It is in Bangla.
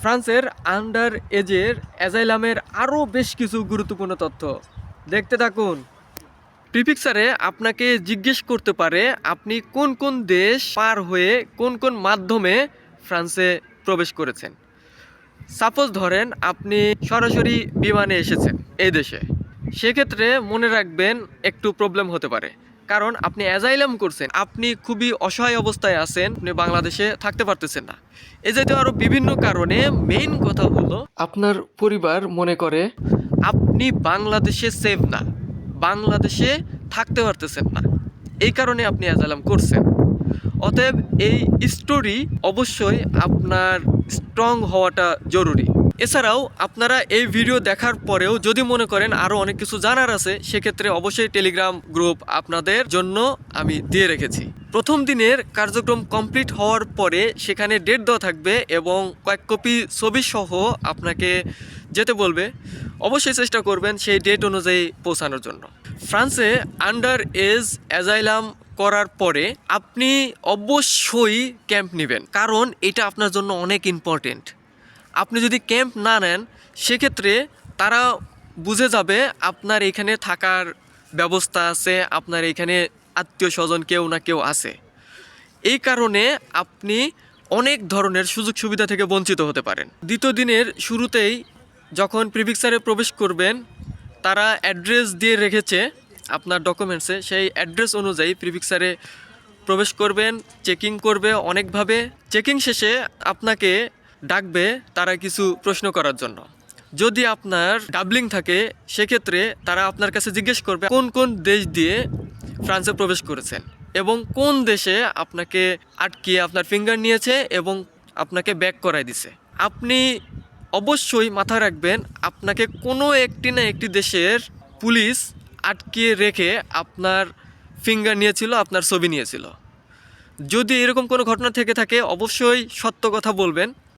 ফ্রান্সের আন্ডার এজের অ্যাজাইলামের আরও বেশ কিছু গুরুত্বপূর্ণ তথ্য। দেখতে থাকুন। প্রিফিক্সারে আপনাকে জিজ্ঞেস করতে পারে, আপনি কোন কোন দেশ পার হয়ে কোন কোন মাধ্যমে ফ্রান্সে প্রবেশ করেছেন। সাপোজ ধরেন, আপনি সরাসরি বিমানে এসেছেন এই দেশে। সেক্ষেত্রে মনে রাখবেন একটু প্রবলেম হতে পারে। কারণ আপনি অ্যাজাইলাম করছেন। আপনি খুবই অসহায় অবস্থায় আছেন, আপনি বাংলাদেশে থাকতে পারতেছেন না। এই জাতীয় আরও বিভিন্ন কারণে মেইন কথা হলো, আপনার পরিবার মনে করে, আপনি বাংলাদেশে সেভ না, বাংলাদেশে থাকতে পারতেছেন না। এই কারণে আপনি অ্যাজাইলাম করছেন। অতএব এই স্টোরি অবশ্যই আপনার স্ট্রং হওয়াটা জরুরি। এছাড়াও আপনারা এই ভিডিও দেখার পরেও যদি মনে করেন আরও অনেক কিছু জানার আছে, সেক্ষেত্রে অবশ্যই টেলিগ্রাম গ্রুপ আপনাদের জন্য আমি দিয়ে রেখেছি। প্রথম দিনের কার্যক্রম কমপ্লিট হওয়ার পরে সেখানে ডেট দেওয়া থাকবে এবং কয়েক কপি ছবি সহ আপনাকে যেতে বলবে। অবশ্যই চেষ্টা করবেন সেই ডেট অনুযায়ী পৌঁছানোর জন্য। ফ্রান্সে আন্ডার এজ অ্যাজাইলাম করার পরে আপনি অবশ্যই ক্যাম্প নেবেন, কারণ এটা আপনার জন্য অনেক ইম্পর্টেন্ট আপনি যদি ক্যাম্প না নেন, সেক্ষেত্রে তারা বুঝে যাবে আপনার এখানে থাকার ব্যবস্থা আছে, আপনার এখানে আত্মীয় স্বজন কেউ না কেউ আছে। এই কারণে আপনি অনেক ধরনের সুযোগ সুবিধা থেকে বঞ্চিত হতে পারেন। দ্বিতীয় দিনের শুরুতেই যখন প্রিফিক্সারে প্রবেশ করবেন, তারা অ্যাড্রেস দিয়ে রেখেছে আপনার ডকুমেন্টসে, সেই অ্যাড্রেস অনুযায়ী প্রিফিক্সারে প্রবেশ করবেন, চেকিং করবে অনেকভাবে। চেকিং শেষে আপনাকে ডাকবে তারা কিছু প্রশ্ন করার জন্য। যদি আপনার ডাবলিং থাকে, সেক্ষেত্রে তারা আপনার কাছে জিজ্ঞেস করবে, কোন কোন দেশ দিয়ে ফ্রান্সে প্রবেশ করেছেন? এবং কোন দেশে আপনাকে আটকিয়ে আপনার ফিঙ্গার নিয়েছে এবং আপনাকে ব্যাক করাই দিছে? আপনি অবশ্যই মাথায় রাখবেন, আপনাকে কোনো একটি না একটি দেশের পুলিশ আটকিয়ে রেখে আপনার ফিঙ্গার নিয়েছিল, আপনার ছবি নিয়েছিল। যদি এরকম কোনো ঘটনা থেকে থাকে, অবশ্যই সত্য কথা বলবেন।